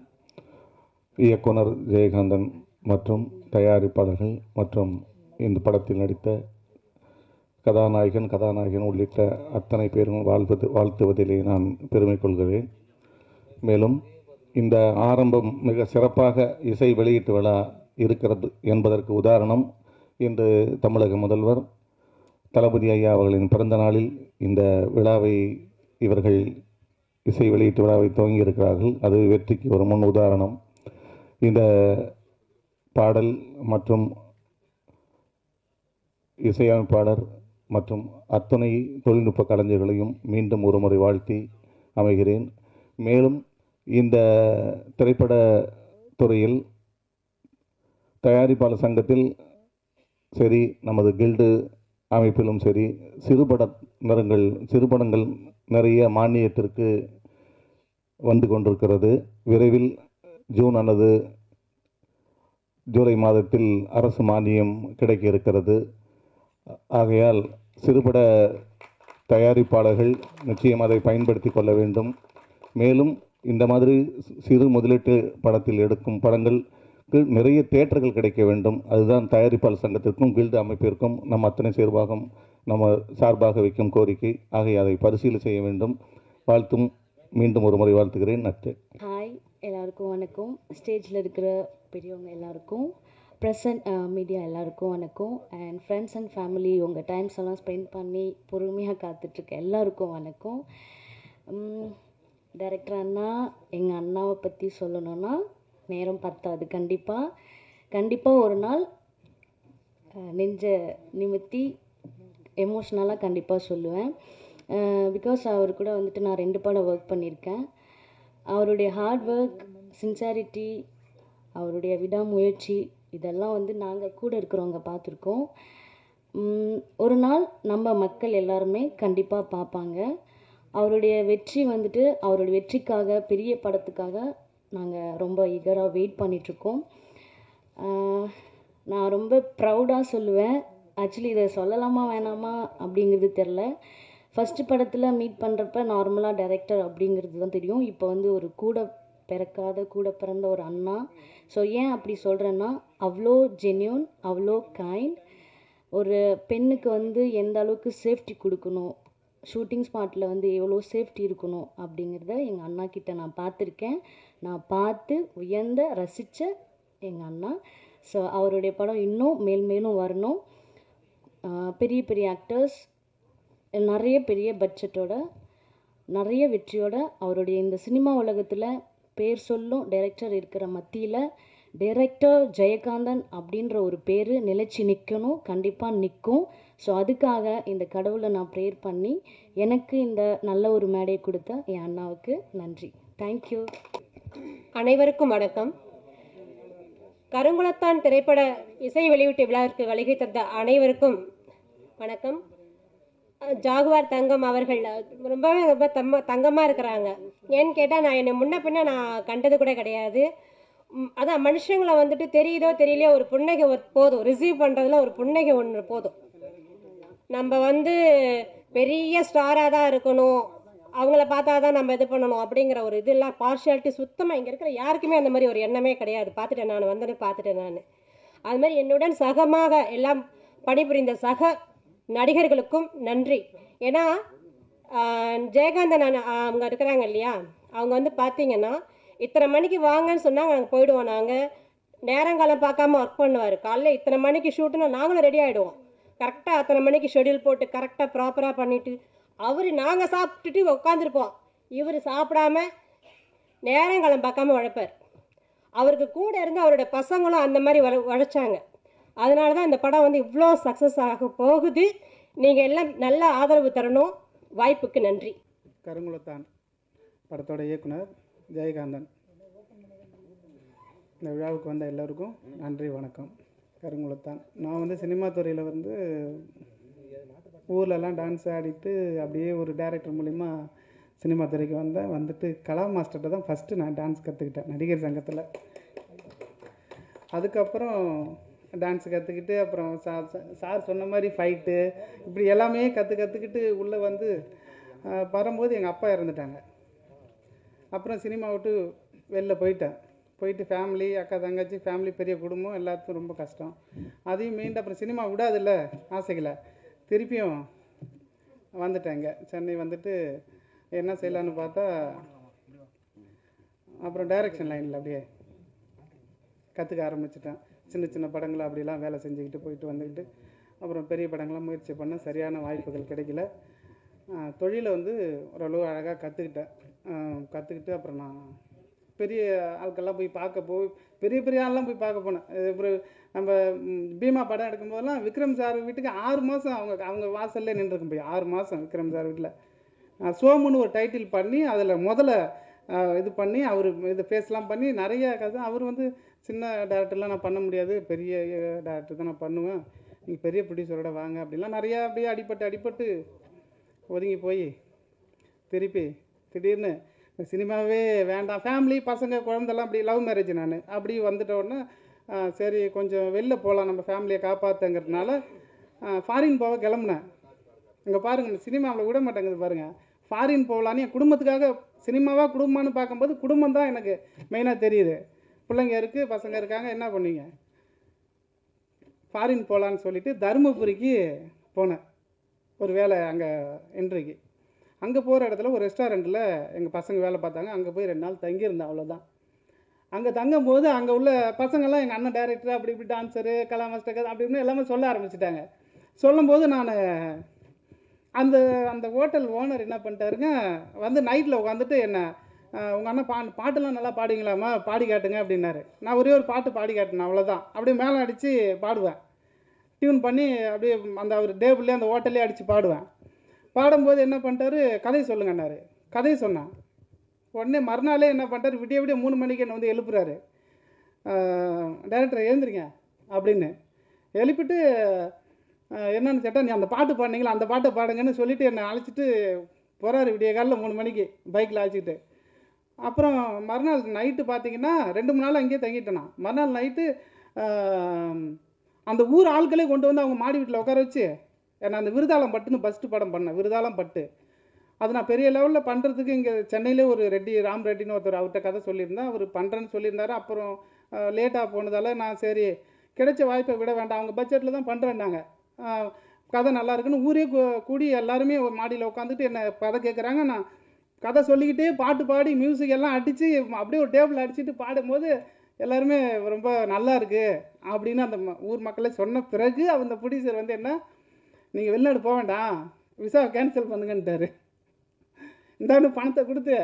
இயக்குனர் ஜெயகாந்தன் மற்றும் தயாரிப்பாளர்கள் மற்றும் இந்த படத்தில் நடித்த கதாநாயகன் கதாநாயகன் உள்ளிட்ட அத்தனை பேரும் வாழ்வது வாழ்த்துவதிலே நான் பெருமை கொள்கிறேன். மேலும் இந்த ஆரம்பம் மிக சிறப்பாக இசை வெளியீட்டு விழா இருக்கிறது என்பதற்கு உதாரணம் இன்று தமிழக முதல்வர் தளபதி ஐயா அவர்களின் பிறந்த நாளில் இந்த விழாவை இவர்கள் இசை வெளியீட்டு விழாவை துவங்கி இருக்கிறார்கள். அது வெற்றிக்கு ஒரு முன் உதாரணம். இந்த பாடல் மற்றும் இசையமைப்பாளர் மற்றும் அத்தனை தொழில்நுட்ப கலைஞர்களையும் மீண்டும் ஒருமுறை வாழ்த்தி அமைகிறேன். மேலும் இந்த திரைப்பட துறையில் தயாரிப்பாளர் சங்கத்தில் சரி நமது கில்டு அமைப்பிலும் சரி சிறுபட நிறங்கள் சிறுபடங்கள் நிறைய மானியத்திற்கு வந்து கொண்டிருக்கிறது. விரைவில் ஜூன் அல்லது ஜூலை மாதத்தில் அரசு மானியம் கிடைக்க இருக்கிறது. ஆகையால் சிறுபட தயாரிப்பாளர்கள் நிச்சயம் அதை பயன்படுத்தி கொள்ள வேண்டும். மேலும் இந்த மாதிரி சிறு முதலீட்டு படத்தில் எடுக்கும் படங்களுக்கு நிறைய தேட்டர்கள் கிடைக்க வேண்டும். அதுதான் தயாரிப்பாளர் சங்கத்திற்கும் கில்டு அமைப்பிற்கும் நம் அத்தனை சேர்வாகம் நம்ம சார்பாக வைக்கும் கோரிக்கை. ஆகிய அதை பரிசீலனை செய்ய வேண்டும். வாழ்த்தும். மீண்டும் ஒரு முறை வாழ்த்துகிறேன். நட்டு ஹாய். எல்லாருக்கும் வணக்கம். ஸ்டேஜில் இருக்கிற பெரியவங்க எல்லாருக்கும் ப்ரெசன்ட் மீடியா எல்லாருக்கும் வணக்கம். அண்ட் ஃப்ரெண்ட்ஸ் அண்ட் ஃபேமிலி உங்கள் டைம்ஸ் எல்லாம் ஸ்பெண்ட் பண்ணி பொறுமையாக காத்துட்ருக்க எல்லாருக்கும் வணக்கம். டைரக்டர் அண்ணா எங்கள் அண்ணாவை பற்றி சொல்லணும்னா நேரம் பத்தாது. கண்டிப்பாக கண்டிப்பாக ஒரு நாள் நெஞ்ச நிமித்தி எமோஷ்னலாக கண்டிப்பாக சொல்லுவேன். பிகாஸ் அவர் கூட வந்துட்டு நான் ரெண்டு படம் ஒர்க் பண்ணியிருக்கேன். அவருடைய ஹார்ட் ஒர்க் சின்சாரிட்டி அவருடைய விடாமுயற்சி இதெல்லாம் வந்து நாங்கள் கூட இருக்கிறவங்க பார்த்துருக்கோம். ஒரு நாள் நம்ம மக்கள் எல்லாருமே கண்டிப்பாக பார்ப்பாங்க. அவருடைய வெற்றி வந்துட்டு அவருடைய வெற்றிக்காக பெரிய படத்துக்காக நாங்கள் ரொம்ப ஈகராக வெயிட் பண்ணிகிட்ருக்கோம் நான் ரொம்ப ப்ரௌடாக சொல்லுவேன். ஆக்சுவலி இதை சொல்லலாமா வேணாமா அப்படிங்கிறது தெரில ஃபஸ்ட்டு படத்தில் மீட் பண்ணுறப்ப நார்மலாக டைரக்டர் அப்படிங்கிறது தான் தெரியும். இப்போ வந்து ஒரு கூட பிறக்காத கூட பிறந்த ஒரு அண்ணா. ஸோ ஏன் அப்படி சொல்கிறேன்னா அவ்வளோ ஜென்யூன் அவ்வளோ கைண்ட் ஒரு பெண்ணுக்கு வந்து எந்த அளவுக்கு சேஃப்டி கொடுக்கணும் ஷூட்டிங் ஸ்பாட்டில் வந்து எவ்வளோ சேஃப்டி இருக்கணும் அப்படிங்கிறத எங்கள் அண்ணா கிட்ட நான் பார்த்துருக்கேன். நான் பார்த்து உயர்ந்த ரசித்த எங்கள் அண்ணா. ஸோ அவருடைய படம் இன்னும் மேல் மேலும் வரணும். பெரிய பெரிய ஆக்டர்ஸ் நிறைய பெரிய பட்ஜெட்டோட நிறைய வெற்றியோட அவருடைய இந்த சினிமா உலகத்தில் பேர் சொல்லும் டைரக்டர் இருக்கிற மத்தியில் டைரக்டர் ஜெயகாந்தன் அப்படின்ற ஒரு பேர் நிலைச்சி நிற்கணும் கண்டிப்பாக நிற்கும் ஸோ அதுக்காக இந்த கடவுளை நான் ப்ரேயர் பண்ணி எனக்கு இந்த நல்ல ஒரு மேடையை கொடுத்த என் அண்ணாவுக்கு நன்றி. தேங்க்யூ அனைவருக்கும் வணக்கம். கருங்குளத்தான் திரைப்பட இசை வெளியீட்டு விழாவிற்கு வருகை தந்த அனைவருக்கும் வணக்கம். ஜாகுவார் தங்கம் அவர்கள் ரொம்பவே ரொம்ப தம்ம தங்கமாக இருக்கிறாங்க. ஏன்னு கேட்டால் நான் என்னை முன்ன பின்ன நான் கண்டது கூட கிடையாது. அதான் மனுஷங்களை வந்துட்டு தெரியுதோ தெரியலையோ ஒரு புன்னகை ஒரு போதும். ரிசீவ் பண்ணுறதுல ஒரு புன்னகை ஒன்று போதும். நம்ம வந்து பெரிய ஸ்டாராக தான் இருக்கணும். அவங்கள பார்த்தா தான் நம்ம இது பண்ணணும் அப்படிங்கிற ஒரு இதெல்லாம் பார்ஷியாலிட்டி சுத்தமாக இங்கே இருக்கிற யாருக்குமே அந்த மாதிரி ஒரு எண்ணமே கிடையாது. பார்த்துட்டேன் நான் வந்தேன்னு பார்த்துட்டேன் நான். அது மாதிரி என்னுடன் சகமாக எல்லாம் பணிபுரிந்த சக நடிகர்களுக்கும் நன்றி. ஏன்னா ஜெயகாந்தன் அவங்க இருக்கிறாங்க இல்லையா? அவங்க வந்து பார்த்தீங்கன்னா இத்தனை மணிக்கு வாங்கன்னு சொன்னாங்க நாங்கள் போயிடுவோம் நாங்கள் நேரங்காலம் பார்க்காம ஒர்க் பண்ணுவார். காலைல இத்தனை மணிக்கு ஷூட்டுனா நாங்களும் ரெடி ஆகிடுவோம் கரெக்டாக அத்தனை மணிக்கு ஷெடியூல் போட்டு கரெக்டாக ப்ராப்பராக பண்ணிவிட்டு அவர் நாங்கள் சாப்பிட்டுட்டு உட்காந்துருப்போம் இவர் சாப்பிடாம நேரங்காலம் பார்க்காம உழைப்பார். அவருக்கு கூட இருந்து அவருடைய பசங்களும் அந்த மாதிரி வள உழைச்சாங்க. அதனால தான் இந்த படம் வந்து இவ்வளோ சக்ஸஸ் ஆக போகுது. நீங்கள் எல்லாம் நல்ல ஆதரவு தரணும். வாய்ப்புக்கு நன்றி. கருங்குளத்தான் படத்தோட இயக்குனர் ஜெயகாந்தன். இந்த விழாவுக்கு வந்த எல்லோருக்கும் நன்றி வணக்கம். கருங்குளத்தான் நான் வந்து சினிமா துறையில் வந்து ஊர்லலாம் டான்ஸ் ஆடிட்டு அப்படியே ஒரு டேரக்டர் மூலிமா சினிமா துறைக்கு வந்தேன். வந்துட்டு கலா மாஸ்டர்கிட்ட தான் ஃபஸ்ட்டு நான் டான்ஸ் கற்றுக்கிட்டேன் நடிகர் சங்கத்தில். அதுக்கப்புறம் டான்ஸ் கற்றுக்கிட்டு அப்புறம் சார் சார் சொன்ன மாதிரி ஃபைட்டு இப்படி எல்லாமே கற்று கற்றுக்கிட்டு உள்ளே வந்து வரும்போது எங்கள் அப்பா இறந்துட்டாங்க. அப்புறம் சினிமா விட்டு வெளில போயிட்டேன். போயிட்டு ஃபேமிலி அக்கா தங்கச்சி ஃபேமிலி பெரிய குடும்பம் எல்லாத்துக்கும் ரொம்ப கஷ்டம். அதையும் மீண்டு அப்புறம் சினிமா விடாதுல்ல? ஆசைகளை திருப்பியும் வந்துட்டேங்க சென்னை வந்துட்டு என்ன செய்யலான்னு பார்த்தா அப்புறம் டைரக்ஷன் லைனில் அப்படியே கற்றுக்க ஆரம்பிச்சிட்டேன். சின்ன சின்ன படங்களை அப்படிலாம் வேலை செஞ்சுக்கிட்டு போயிட்டு வந்துக்கிட்டு அப்புறம் பெரிய படங்கள்லாம் முயற்சி பண்ண சரியான வாய்ப்புகள் கிடைக்கல. தொழிலை வந்து ஓரளவு அழகாக கற்றுக்கிட்டேன் கற்றுக்கிட்டு அப்புறம் நான் பெரிய ஆட்கள்லாம் போய் பார்க்க போய் பெரிய பெரிய ஆள்லாம் போய் பார்க்க போனேன். அப்புறம் நம்ம பீமா படம் எடுக்கும்போதெல்லாம் விக்ரம் சார் வீட்டுக்கு ஆறு மாதம் அவங்க அவங்க வாசல்லே நின்றுருக்கும் போய் ஆறு மாதம் விக்ரம் சார் வீட்டில் சோமுன்னு ஒரு டைட்டில் பண்ணி அதில் முதல்ல இது பண்ணி அவர் இது ஃபேஸ்லாம் பண்ணி நிறைய கதை. அவர் வந்து சின்ன டேரக்டர்லாம் நான் பண்ண முடியாது பெரிய டேரக்டர் தான் நான் பண்ணுவேன். நீங்கள் பெரிய ப்ரொடியூசரோட வாங்க அப்படிலாம் நிறையா அப்படியே அடிப்பட்டு அடிப்பட்டு ஒதுங்கி போய் திருப்பி திடீர்னு சினிமாவே வேண்டாம். ஃபேமிலி பசங்க குழந்தெல்லாம் அப்படி லவ் மேரேஜ் நான். அப்படி வந்துட்டோடனே சரி கொஞ்சம் வெளில போகலாம் நம்ம ஃபேமிலியை காப்பாற்றுங்கிறதுனால ஃபாரின் போக கிளம்புனேன். இங்கே பாருங்கள் சினிமாவில் விட மாட்டேங்குது பாருங்கள் ஃபாரின் போகலான்னு என் குடும்பத்துக்காக சினிமாவாக குடும்பம்னு பார்க்கும்போது குடும்பம் தான் எனக்கு மெயினாக தெரியுது. பிள்ளைங்க இருக்குது பசங்க இருக்காங்க என்ன பண்ணீங்க? ஃபாரின் போகலான்னு சொல்லிட்டு தருமபுரிக்கு போனேன். ஒரு வேலை அங்கே இன்றைக்கு அங்கே போகிற இடத்துல ஒரு ரெஸ்டாரண்ட்டில் எங்கள் பசங்க வேலை பார்த்தாங்க. அங்கே போய் ரெண்டு நாள் தங்கியிருந்தேன் அவ்வளோதான் அங்கே தங்கும்போது அங்கே உள்ள பசங்கள்லாம் எங்கள் அண்ணன் டேரக்டர் அப்படி இப்படி டான்ஸரு கலா மாஸ்டர் அப்படி இப்படின்னு எல்லாமே சொல்ல ஆரம்பிச்சிட்டாங்க. சொல்லும்போது நான் அந்த அந்த ஹோட்டல் ஓனர் என்ன பண்ணிட்டாருங்க வந்து நைட்டில் உட்காந்துட்டு என்ன உங்கள் அண்ணன் பா பாட்டெல்லாம் நல்லா பாடுவீங்களாம்மா பாடி காட்டுங்க அப்படின்னாரு. நான் ஒரே ஒரு பாட்டு பாடி காட்டினேன் அவ்வளோதான் அப்படியே மேலே அடித்து பாடுவேன். டியூன் பண்ணி அப்படியே அந்த அவர் டேபிள்லேயே அந்த ஹோட்டல்லே அடித்து பாடுவேன். பாடும்போது என்ன பண்ணிட்டாரு? கதை சொல்லுங்கன்னாரு. கதையை சொன்னான் உடனே மறுநாளே என்ன பண்ணிட்டாரு? விடிய விடிய மூணு மணிக்கு என்னை வந்து எழுப்புறாரு. டேரக்டர் எழுந்திரிங்க அப்படின்னு. எழுப்பிட்டு என்னென்னு என்னன்னு கேட்டால் நீ அந்த பாட்டு பாடினீங்களா? அந்த பாட்டை பாடுங்கன்னு சொல்லிட்டு என்னை அழைச்சிட்டு போகிறாரு விடிய காலைல மூணு மணிக்கு பைக்கில் அழைச்சிட்டு அப்புறம் மறுநாள் நைட்டு பார்த்தீங்கன்னா ரெண்டு மூணு நாள் அங்கேயே தங்கிட்டேனா. மறுநாள் நைட்டு அந்த ஊர் ஆட்களே கொண்டு வந்து அவங்க மாடி வீட்டில் உட்கார வச்சு ஏன்னா அந்த விருதாளம் பட்டுன்னு ஃபஸ்ட்டு படம் பண்ணேன். விருதாளம் பட்டு. அது நான் பெரிய லெவலில் பண்ணுறதுக்கு இங்கே சென்னையிலே ஒரு ரெட்டி ராம் ரெட்டின்னு ஒருத்தர் அவர்கிட்ட கதை சொல்லியிருந்தேன் அவர் பண்ணுறேன்னு சொல்லியிருந்தாரு. அப்புறம் லேட்டாக போனதால் நான் சரி கிடைச்ச வாய்ப்பை விட வேண்டாம். அவங்க பட்ஜெட்டில் தான் பண்ணுறேன்னாங்க கதை நல்லா இருக்குன்னு ஊரே கூடி எல்லாருமே மாடியில் உட்காந்துட்டு என்னை கதை கேட்குறாங்க நான் கதை சொல்லிக்கிட்டே பாட்டு பாடி மியூசிக் எல்லாம் அடித்து அப்படியே ஒரு டேபிள் அடிச்சுட்டு பாடும்போது எல்லாருமே ரொம்ப நல்லா இருக்குது அப்படின்னு அந்த ம- ஊர் மக்களே சொன்ன பிறகு அந்த ப்ரொடியூசர் வந்து என்ன நீங்கள் வெளிநாடு போக வேண்டாம். விசாவை கேன்சல் பண்ணுங்கன்ட்டாரு இந்தாண்டு பணத்தை கொடுத்து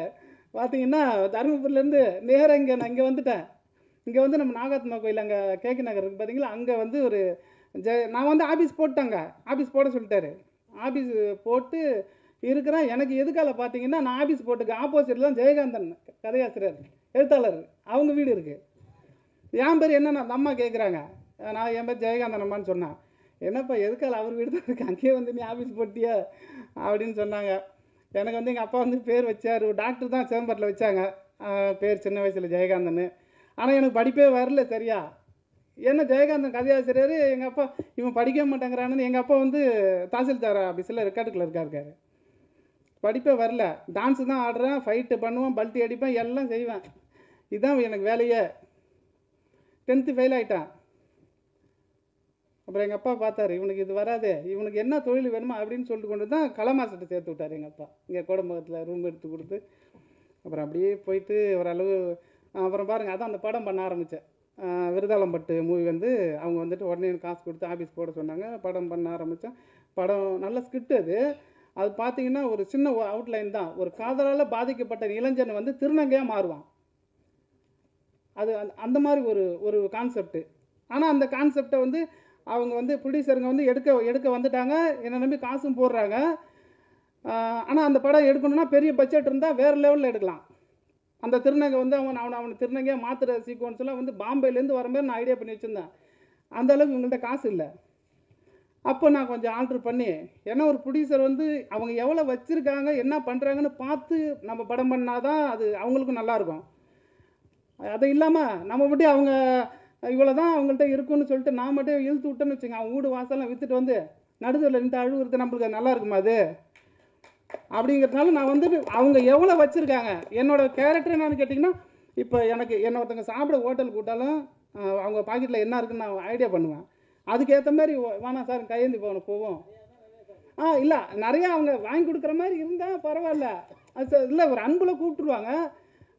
பார்த்தீங்கன்னா தருமபுரிலேருந்து நேராக இங்கே நான் இங்கே வந்துட்டேன். இங்கே வந்து நம்ம நாகாத்மா கோயில் அங்கே கேக்கு நகர் இருக்குது பார்த்தீங்களா அங்கே வந்து ஒரு ஜ நான் வந்து ஆஃபீஸ் போட்டேங்க. ஆஃபீஸ் போட சொல்லிட்டாரு. ஆஃபீஸ் போட்டு இருக்கிறேன். எனக்கு எதுக்கால பார்த்தீங்கன்னா நான் ஆஃபீஸ் போட்டுக்கு ஆப்போசிட்டில் தான் ஜெயகாந்தன் கதையாசிரியர் எழுத்தாளர். அவங்க வீடு இருக்குது என் பேர் என்னென்ன அந்த அம்மா கேட்குறாங்க நான் என் பேர் ஜெயகாந்தன் அம்மான்னு சொன்னேன். என்னப்பா எதுக்கால அவர் வீடு தான் இருக்கு அங்கேயே வந்து நீ ஆஃபீஸ் போட்டியா? அப்படின்னு சொன்னாங்க. எனக்கு வந்து எங்கள் அப்பா வந்து பேர் வச்சார். டாக்டர் தான் சேம்பரில் வச்சாங்க. பேர் சின்ன வயசில் ஜெயகாந்தன் ஆனால் எனக்கு படிப்பே வரல சரியா. என்ன ஜெயகாந்தன் கதையாசிரியர் எங்கள் அப்பா இவன் படிக்க மாட்டேங்கிறான்னு எங்கள் அப்பா வந்து தாசில்தார் ஆஃபீஸில் ரெக்கார்டு கிளர்க்காக இருக்காரு படிப்பே வரல. டான்ஸு தான் ஆடுறேன் ஃபைட்டு பண்ணுவேன் பல்ட்டி அடிப்பேன் எல்லாம் செய்வேன். இதுதான் எனக்கு வேலையே. டென்த்து ஃபெயில் ஆகிட்டான் அப்புறம் எங்கள் அப்பா பார்த்தாரு இவனுக்கு இது வராது இவனுக்கு என்ன தொழில் வேணுமோ அப்படின்னு சொல்லிட்டு கொண்டு தான் களை சேர்த்து விட்டார் எங்கள் அப்பா. இங்கே கோடம்பகத்தில் ரூம் எடுத்து கொடுத்து. அப்புறம் அப்படியே போயிட்டு ஓரளவு அப்புறம் பாருங்கள் அதான் அந்த படம் பண்ண ஆரம்பித்தேன் விருதாளம்பட்டு மூவி வந்து அவங்க வந்துட்டு உடனே எனக்கு காசு கொடுத்து ஆஃபீஸ் போட சொன்னாங்க. படம் பண்ண ஆரம்பித்தேன் படம் நல்ல ஸ்கிரிப்ட் அது. அது பார்த்தீங்கன்னா ஒரு சின்ன அவுட்லைன் தான். ஒரு காதலால் பாதிக்கப்பட்ட இளைஞன் வந்து திருநங்கையாக மாறுவான். அது அந்த- அந்த மாதிரி ஒரு ஒரு கான்செப்ட்டு ஆனால் அந்த கான்செப்டை வந்து அவங்க வந்து ப்ரொடியூசருங்க வந்து எடுக்க எடுக்க வந்துட்டாங்க. என்னை நம்பி காசும் போடுறாங்க. ஆனால் அந்த படம் எடுக்கணும்னா பெரிய பட்ஜெட் இருந்தால் வேறு லெவலில் எடுக்கலாம். அந்த திருநங்கை வந்து அவன் அவனை அவனை திருநங்கையை மாற்றுற சீக்வன்ஸ்லாம் வந்து பாம்பேலேருந்து வர மாதிரி நான் ஐடியா பண்ணி வச்சுருந்தேன். அந்த அளவுக்கு இவங்கள்ட்ட காசு இல்லை. அப்போ நான் கொஞ்சம் ஆல்ட்ரு பண்ணி ஏன்னா ஒரு ப்ரொடியூசர் வந்து அவங்க எவ்வளோ வச்சுருக்காங்க என்ன பண்ணுறாங்கன்னு பார்த்து நம்ம படம் பண்ணால் தான் அது அவங்களுக்கும் நல்லாயிருக்கும் அது இல்லாமல் நம்ம மட்டும் அவங்க இவ்வளோ தான் அவங்கள்ட்ட இருக்குன்னு சொல்லிட்டு நான் மட்டும் இழுத்து விட்டேன்னு வச்சுங்க அவன் வீடு வாசலாம் விற்றுட்டு வந்து நடுவில் நின்று அழுகுறது நம்மளுக்கு நல்லா இருக்குமா அது? அப்படிங்கிறதுனால நான் வந்து அவங்க எவ்வளோ வச்சுருக்காங்க? என்னோடய கேரக்டர் என்னன்னு கேட்டிங்கன்னா இப்போ எனக்கு என்ன ஒருத்தங்க சாப்பிட ஹோட்டல் கூட்டாலும் அவங்க பாக்கெட்டில் என்ன இருக்குன்னு நான் ஐடியா பண்ணுவேன். அதுக்கேற்ற மாதிரி வேணாம் சார் கையேந்தி போகணும் போவோம். ஆ இல்லை நிறையா அவங்க வாங்கி கொடுக்குற மாதிரி இருந்தால் பரவாயில்ல. அது இல்லை ஒரு அன்பில் கூப்பிட்டுருவாங்க.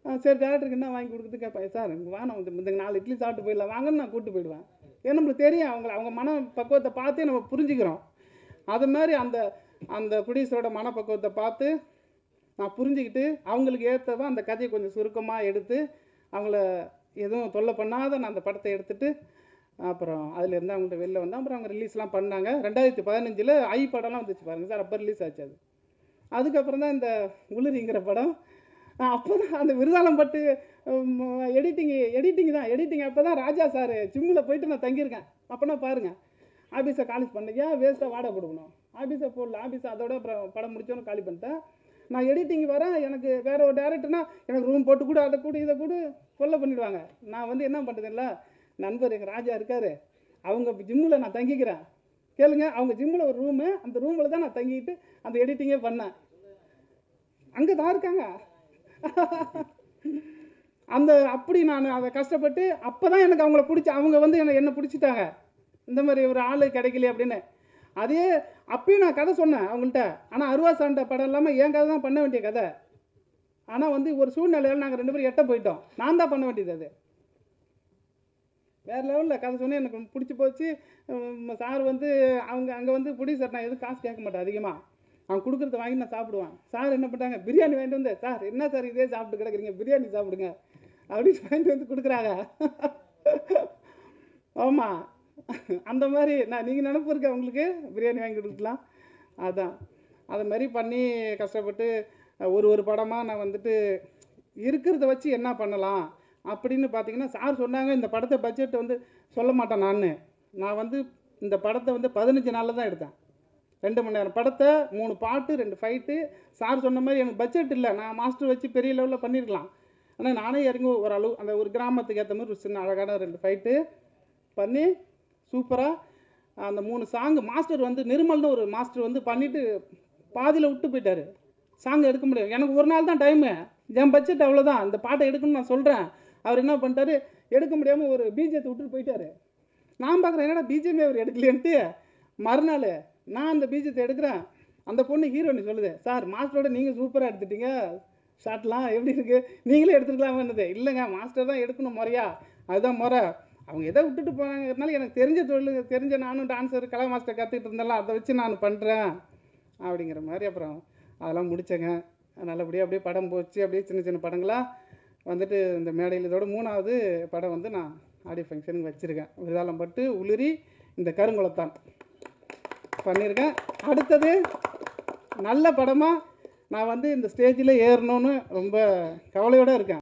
சரி டேரக்டருக்கு என்ன வாங்கி கொடுக்குறது கேட்பேன் சார் இங்கே வேணாம் இந்த இந்த நாலு இட்லி சாப்பிட்டு போயிடலாம். வாங்கன்னு நான் கூப்பிட்டு போயிடுவேன். ஏன்னா நம்மளுக்கு தெரியும் அவங்கள அவங்க மன பக்குவத்தை பார்த்தே நம்ம புரிஞ்சுக்கிறோம். அது மாதிரி அந்த அந்த ப்ரொடியூசரோட மனப்பக்குவத்தை பார்த்து நான் புரிஞ்சுக்கிட்டு அவங்களுக்கு ஏற்றதான் அந்த கதையை கொஞ்சம் சுருக்கமாக எடுத்து அவங்கள எதுவும் தொல்லை பண்ணாத நான் அந்த படத்தை எடுத்துட்டு அப்புறம் அதில் இருந்து அவங்கள்ட்ட வெளில வந்தேன். அப்புறம் அவங்க ரிலீஸ்லாம் பண்ணாங்க. ரெண்டாயிரத்தி பதினஞ்சில் ஐ படம்லாம் வந்துச்சு பாருங்க சார். அப்போ ரிலீஸ் ஆச்சு அது. அதுக்கப்புறம் தான் இந்த உளிரிங்கிற படம் அப்போ தான் அந்த விருதாலம் பட்டு எடிட்டிங் எடிட்டிங் தான் எடிட்டிங் அப்போ தான் ராஜா சார் ஜிம்மில் போயிட்டு நான் தங்கியிருக்கேன். அப்போனா பாருங்கள் ஆஃபீஸை காலி பண்ணியா வேஸ்ட்டாக வாடகை கொடுக்கணும். ஆஃபீஸை போடல ஆஃபீஸை அதோட அப்புறம் படம் முடிச்சோன்னு காலி பண்ணிட்டேன். நான் எடிட்டிங் வரேன் எனக்கு வேறு ஒரு டேரக்டர்னா எனக்கு ரூம் போட்டு கூட அதை கூட இதை கூட கொல்லை பண்ணிவிடுவாங்க நான் வந்து என்ன பண்ணுறதுல நண்பர் எங்கள் ராஜா இருக்கார். அவங்க ஜிம்மில் நான் தங்கிக்கிறேன். கேளுங்க அவங்க ஜிம்மில் ஒரு ரூமு அந்த ரூமில் தான் நான் தங்கிட்டு அந்த எடிட்டிங்கே பண்ணேன். அங்கே தான் இருக்காங்க. அந்த அப்படி நான் அதை கஷ்டப்பட்டு அப்போ தான் எனக்கு அவங்கள பிடிச்சி அவங்க வந்து என்னை என்ன பிடிச்சிட்டாங்க. இந்த மாதிரி ஒரு ஆள் கிடைக்கல அப்படின்னு. அதே அப்பயும் நான் கதை சொன்னேன் அவங்கள்ட்ட. ஆனால் அருவா சாண்ட படம் இல்லாமல் என் கதை தான் பண்ண வேண்டிய கதை. ஆனால் வந்து ஒரு சூழ்நிலையில் நாங்கள் ரெண்டு பேரும் எட்ட போயிட்டோம். நான் தான் பண்ண வேண்டியது அது. வேறு லெவலில் கதை சொன்னேன். எனக்கு பிடிச்சி போச்சு. சார் வந்து அவங்க அங்கே வந்து ப்ரொடியூசர் நான் எதுவும் காசு கேட்க மாட்டேன் அதிகமாக அவன் கொடுக்குறத வாங்கி நான் சாப்பிடுவேன். சார் என்ன பண்ணிட்டாங்க பிரியாணி வாங்கிட்டு வந்து சார் என்ன சார் இதே சாப்பிட்டு கிடக்குறீங்க? பிரியாணி சாப்பிடுங்க. அப்படின்னு வாங்கிட்டு வந்து கொடுக்குறாங்க. ஆமாம் அந்த மாதிரி நான் நீங்கள் நினப்பு இருக்க உங்களுக்கு? பிரியாணி வாங்கி கொடுக்கலாம். அதான். அதை மாதிரி பண்ணி கஷ்டப்பட்டு ஒரு ஒரு படமாக நான் வந்துட்டு இருக்கிறத வச்சு என்ன பண்ணலாம்? அப்படின்னு பார்த்தீங்கன்னா சார் சொன்னாங்க இந்த படத்தை பட்ஜெட் வந்து சொல்ல மாட்டேன் நான். நான் வந்து இந்த படத்தை வந்து பதினஞ்சு நாளில் தான் எடுத்தேன். ரெண்டு மணி நேரம். படத்தை மூணு பாட்டு ரெண்டு ஃபைட்டு சார் சொன்ன மாதிரி எனக்கு பட்ஜெட் இல்லை. நான் மாஸ்டர் வச்சு பெரிய லெவலில் பண்ணியிருக்கலாம் ஆனால் நானே இறங்கி ஒரு அளவு அந்த ஒரு கிராமத்துக்கு ஏற்ற மாதிரி ஒரு சின்ன அழகான ரெண்டு ஃபைட்டு பண்ணி சூப்பராக அந்த மூணு சாங் மாஸ்டர் வந்து நிர்மல்னு ஒரு மாஸ்டர் வந்து பண்ணிவிட்டு பாதியில் விட்டு போயிட்டாரு. சாங் எடுக்க முடியும் எனக்கு ஒரு நாள் தான் டைமு என் பட்ஜெட் அவ்வளோதான் அந்த பாட்டை எடுக்கணும்னு நான் சொல்கிறேன் அவர் என்ன பண்ணிட்டாரு? எடுக்க முடியாமல் ஒரு பீஜத்தை விட்டுட்டு போயிட்டாரு. நான் பார்க்குறேன் என்னடா பிஜேபி அவர் எடுக்கலையன்ட்டு மறுநாள் நான் அந்த பீஜத்தை எடுக்கிறேன். அந்த பொண்ணு ஹீரோனி சொல்லுது. சார் மாஸ்டரோட நீங்கள் சூப்பராக எடுத்துட்டீங்க. ஷாட்லாம் எப்படி இருக்குது நீங்களே எடுத்துருக்கலாம்னது இல்லைங்க மாஸ்டர் தான் எடுக்கணும் முறையா. அதுதான் முறை. அவங்க எதை விட்டுட்டு போனாங்கிறதுனால எனக்கு தெரிஞ்ச தொழில் தெரிஞ்ச நானும் டான்ஸர் கலா மாஸ்டர் கற்றுக்கிட்டு இருந்தாலும் அதை வச்சு நான் பண்ணுறேன் அப்படிங்கிற மாதிரி அப்புறம் அதெல்லாம் முடித்தேங்க நல்லபடியாக அப்படியே படம் போச்சு. அப்படியே சின்ன சின்ன படங்களாக வந்துட்டு இந்த மேடையில் இதோட மூணாவது படம் வந்து நான் ஆடியோ ஃபங்க்ஷனுக்கு வச்சுருக்கேன். விதாலம் பட்டு உளிரி இந்த கருங்குளத்தான். பண்ணியிருக்கேன் அடுத்தது நல்ல படமாக நான் வந்து இந்த ஸ்டேஜில் ஏறணும்னு ரொம்ப கவலையோடு இருக்கேன்.